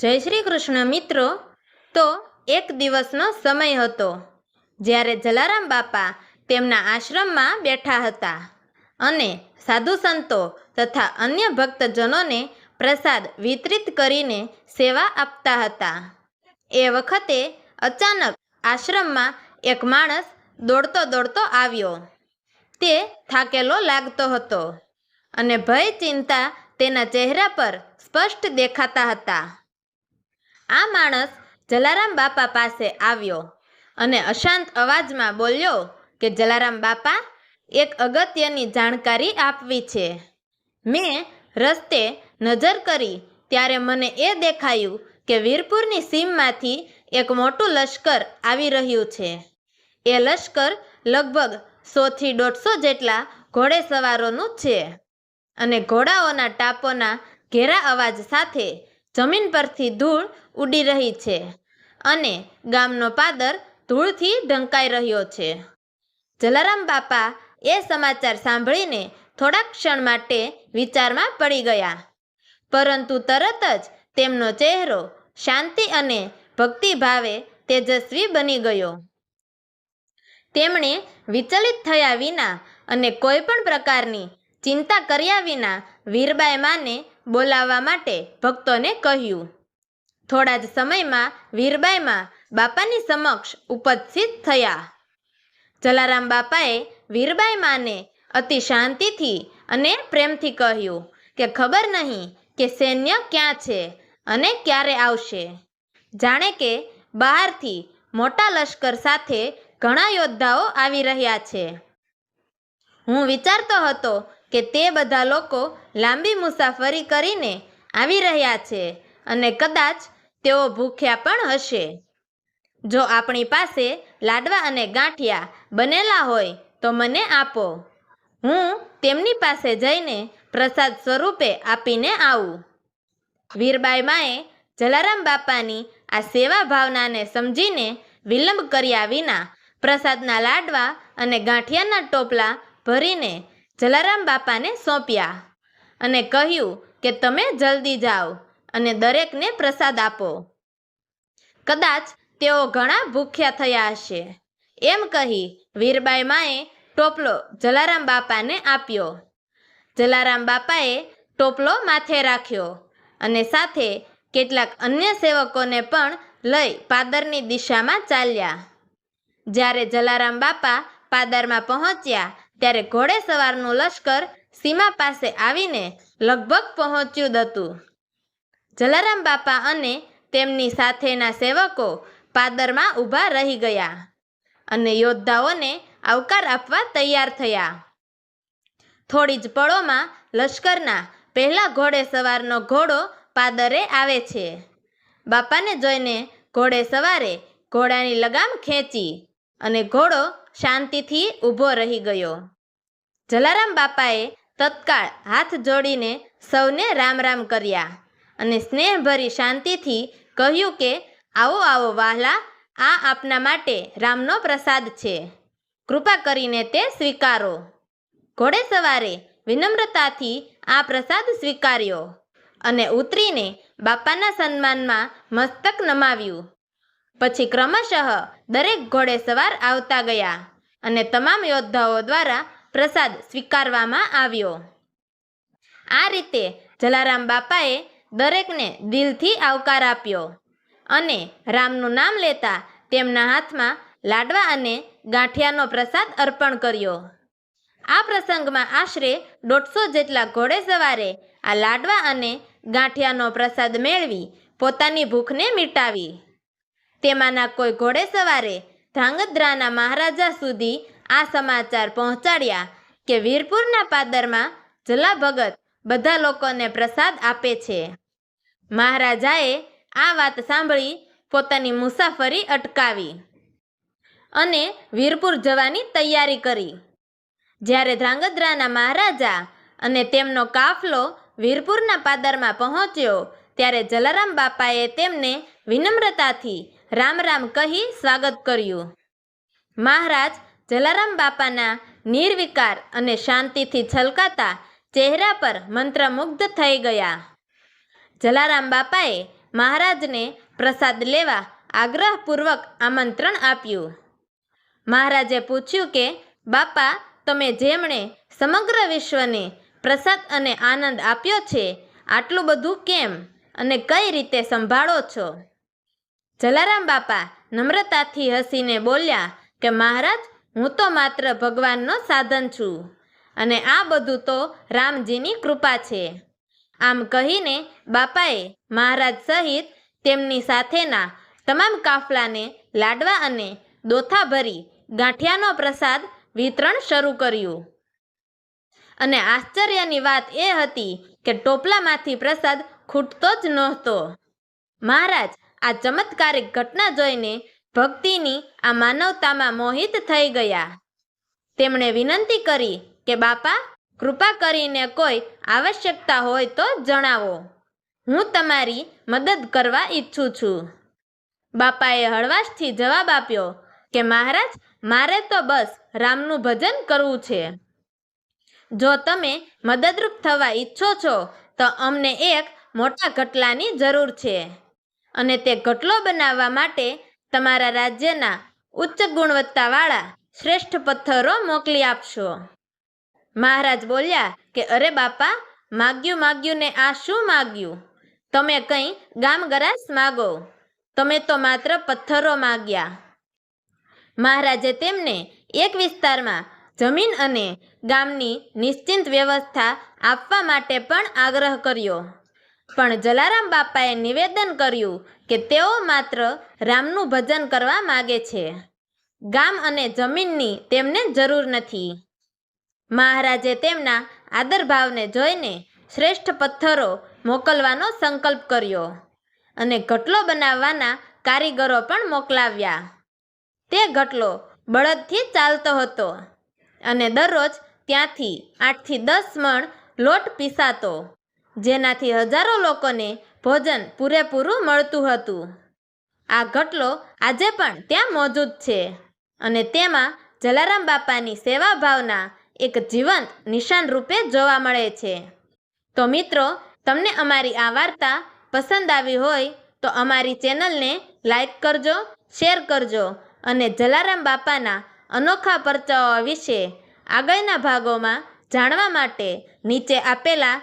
જય શ્રી કૃષ્ણ મિત્રો. તો એક દિવસનો સમય હતો જ્યારે જલારામ બાપા તેમના આશ્રમમાં બેઠા હતા અને સાધુ સંતો તથા અન્ય ભક્તજનોને પ્રસાદ વિતરિત કરીને સેવા આપતા હતા. એ વખતે અચાનક આશ્રમમાં એક માણસ દોડતો દોડતો આવ્યો. તે થાકેલો લાગતો હતો અને ભય ચિંતા તેના ચહેરા પર સ્પષ્ટ દેખાતા હતા. આ માણસ જલારામ બાપા પાસે આવ્યો અને અશાંત અવાજમાં બોલ્યો કે, જલારામ બાપા, એક અગત્યની જાણકારી આપવી છે. મેં રસ્તે નજર કરી ત્યારે મને એ દેખાયું કે વીરપુરની સીમમાંથી એક મોટું લશ્કર આવી રહ્યું છે. એ લશ્કર લગભગ સોથી દોઢસો જેટલા ઘોડેસવારોનું છે અને ઘોડાઓના ટાપોના ઘેરા અવાજ સાથે જમીન પરથી ધૂળ ઉડી રહી છે અને ગામનો પાદર ધૂળથી ઢંકાઈ રહ્યો છે. જલારામ બાપા એ સમાચાર સાંભળીને થોડાક ક્ષણ માટે વિચારમાં પડી ગયા. પરંતુ તરત જ તેમનો ચહેરો શાંતિ અને ભક્તિભાવે તેજસ્વી બની ગયો. તેમણે વિચલિત થયા વિના અને કોઈ પણ પ્રકારની ચિંતા કર્યા વિના વીરબાઈ માને બોલાવવા માટે ભક્તોને કહ્યું. થોડા જ સમયમાં વીરબાઈમાં બાપાની સમક્ષ ઉપસ્થિત થયા. જલારામ બાપાએ વીરબાઈ માને અતિ શાંતિથી અને પ્રેમથી કહ્યું કે ખબર નહીં કે સૈન્ય ક્યાં છે અને ક્યારે આવશે. જાણે કે બહારથી મોટા લશ્કર સાથે ઘણા યોદ્ધાઓ આવી રહ્યા છે. હું વિચારતો હતો કે તે બધા લોકો લાંબી મુસાફરી કરીને આવી રહ્યા છે અને કદાચ તેઓ ભૂખ્યા પણ હશે. જો આપણી પાસે લાડવા અને ગાંઠિયા બનેલા હોય તો મને આપો. હું તેમની પાસે જઈને પ્રસાદ સ્વરૂપે આપીને આવું. વીરબાઈ માએ જલારામ બાપાની આ સેવા ભાવનાને સમજીને વિલંબ કર્યા વિના પ્રસાદના લાડવા અને ગાંઠિયાના ટોપલા ભરીને જલારામ બાપાને સોંપ્યા અને કહ્યું કે તમે જલ્દી જાઓ અને દરેકને પ્રસાદ આપો. કદાચ તેઓ ઘણા ભૂખ્યા થયા હશે. એમ કહી વીરબાઈ માએ ટોપલો જલારામ બાપાને આપ્યો. જલારામ બાપાએ ટોપલો માથે રાખ્યો અને સાથે કેટલાક અન્ય સેવકોને પણ લઈ પાદરની દિશામાં ચાલ્યા. જ્યારે જલારામ બાપા પાદરમાં પહોંચ્યા ત્યારે ઘોડેસવારનું લશ્કર સીમા પાસે આવીને લગભગ પહોંચ્યું હતું જલારામ બાપા અને તેમની સાથેના સેવકો પાદરમાં ઊભા રહી ગયા અને યોદ્ધાઓને આવકાર આપવા તૈયાર થયા. થોડી જ પળોમાં લશ્કરના પહેલા ઘોડે સવારનો ઘોડો પાદરે આવે છે. બાપાને જોઈને ઘોડે સવારે ઘોડાની લગામ ખેંચી અને ઘોડો શાંતિથી ઊભો રહી ગયો. જલારામ બાપાએ તત્કાળ હાથ જોડીને સૌને રામ રામ કર્યા અને સ્નેહભરી શાંતિથી કહ્યું કે, આવો આવો વાહલા, આ આપના માટે રામનો પ્રસાદ છે. કૃપા કરીને તે સ્વીકારો. ઘોડે સવારે વિનમ્રતાથી આ પ્રસાદ સ્વીકાર્યો અને ઉતરીને બાપાના સન્માનમાં મસ્તક નમાવ્યું. પછી ક્રમશઃ દરેક ઘોડેસવાર આવતા ગયા અને તમામ યોદ્ધાઓ દ્વારા પ્રસાદ સ્વીકારવામાં આવ્યો. આ રીતે જલારામ બાપાએ દરેકને દિલથી આવકાર આપ્યો અને રામનું નામ લેતા તેમના હાથમાં લાડવા અને ગાંઠિયાનો પ્રસાદ અર્પણ કર્યો. આ પ્રસંગમાં આશરે દોઢસો જેટલા ઘોડેસવારે આ લાડવા અને ગાંઠિયાનો પ્રસાદ મેળવી પોતાની ભૂખને મિટાવી. તેમાંના કોઈ ઘોડેસવારે ધ્રાંગધ્રાના મહારાજા સુધી આ સમાચાર પહોંચાડ્યા કે વીરપુરના પાદરમાં જલા ભગત બધા લોકોને પ્રસાદ આપે છે. મહારાજાએ આ વાત સાંભળી પોતાની મુસાફરી અટકાવી અને વીરપુર જવાની તૈયારી કરી. જ્યારે ધ્રાંગધ્રાના મહારાજા અને તેમનો કાફલો વીરપુરના પાદરમાં પહોંચ્યો, ત્યારે જલારામ બાપાએ તેમને વિનમ્રતાથી રામ રામ કહી સ્વાગત કર્યું. મહારાજ જલારામ બાપાના નિર્વિકાર અને શાંતિથી છલકાતા ચહેરા પર મંત્રમુગ્ધ થઈ ગયા. જલારામ બાપાએ મહારાજને પ્રસાદ લેવા આગ્રહપૂર્વક આમંત્રણ આપ્યું. મહારાજે પૂછ્યું કે, બાપા, તમે જેમણે સમગ્ર વિશ્વને પ્રસાદ અને આનંદ આપ્યો છે, આટલું બધું કેમ અને કઈ રીતે સંભાળો છો? જલારામ બાપા નમ્રતાથી હસીને બોલ્યા કે, મહારાજ, હું તો માત્ર ભગવાનનો સાધન છું અને આ બધું તો રામજીની કૃપા છે. આમ કહીને બાપાએ મહારાજ સહિત તેમની સાથેના તમામ કાફલાને લાડવા અને દોથા ભરી ગાંઠિયાનો પ્રસાદ વિતરણ શરૂ કર્યું. અને આશ્ચર્યની વાત એ હતી કે, ટોપલામાંથી પ્રસાદ ખૂટતો જ નહોતો. મહારાજ આ ચમત્કારિક ઘટના જોઈને ભક્તિની આ માનવતામાં મોહિત થઈ ગયા. તેમણે વિનંતી કરી કે, બાપા, કૃપા કરીને કોઈ આવશ્યકતા હોય તો જણાવો. હું તમારી મદદ કરવા ઈચ્છું છું. બાપાએ હળવાશથી જવાબ આપ્યો કે, મહારાજ, મારે તો બસ રામનું ભજન કરવું છે. જો તમે મદદરૂપ થવા ઈચ્છો છો, તો અમને એક મોટા ઘટલાની જરૂર છે. અને તે ઘટલો બનાવવા માટે તમારા રાજ્યના ઉચ્ચ ગુણવત્તાવાળા શ્રેષ્ઠ પથ્થરો મોકલી આપશો. મહારાજ બોલ્યા કે, અરે બાપા, માગ્યું માગ્યું ને આ શું માગ્યું? તમે કંઈ ગામ ગરાસ માગો? તમે તો માત્ર પથ્થરો માગ્યા. મહારાજે તેમને એક વિસ્તારમાં જમીન અને ગામની નિશ્ચિંત વ્યવસ્થા આપવા માટે પણ આગ્રહ કર્યો. પણ જલારામ બાપાએ નિવેદન કર્યું કે તેઓ માત્ર રામનું ભજન કરવા માગે છે. ગામ અને જમીનની તેમને જરૂર નથી. મહારાજે તેમના આદરભાવને જોઈને શ્રેષ્ઠ પથ્થરો મોકલવાનો સંકલ્પ કર્યો અને ઘટલો બનાવવાના કારીગરો પણ મોકલાવ્યા. તે ઘટલો બળદથી ચાલતો હતો અને દરરોજ ત્યાંથી આઠથી દસ મણ લોટ પીસાતો. જેનાથી હજારો લોકોને ભોજન પૂરેપૂરું મળતું હતું. આ ઘટલો આજે પણ ત્યાં મોજૂદ છે અને તેમાં જલારામ બાપાની સેવા ભાવના એક જીવંત નિશાન રૂપે જોવા મળે છે. તો મિત્રો, તમને અમારી આ વાર્તા પસંદ આવી હોય તો અમારી ચેનલને લાઈક કરજો, શેર કરજો અને જલારામ બાપાના અનોખા પરચાઓ વિશે આગળના ભાગોમાં જાણવા માટે નીચે આપેલા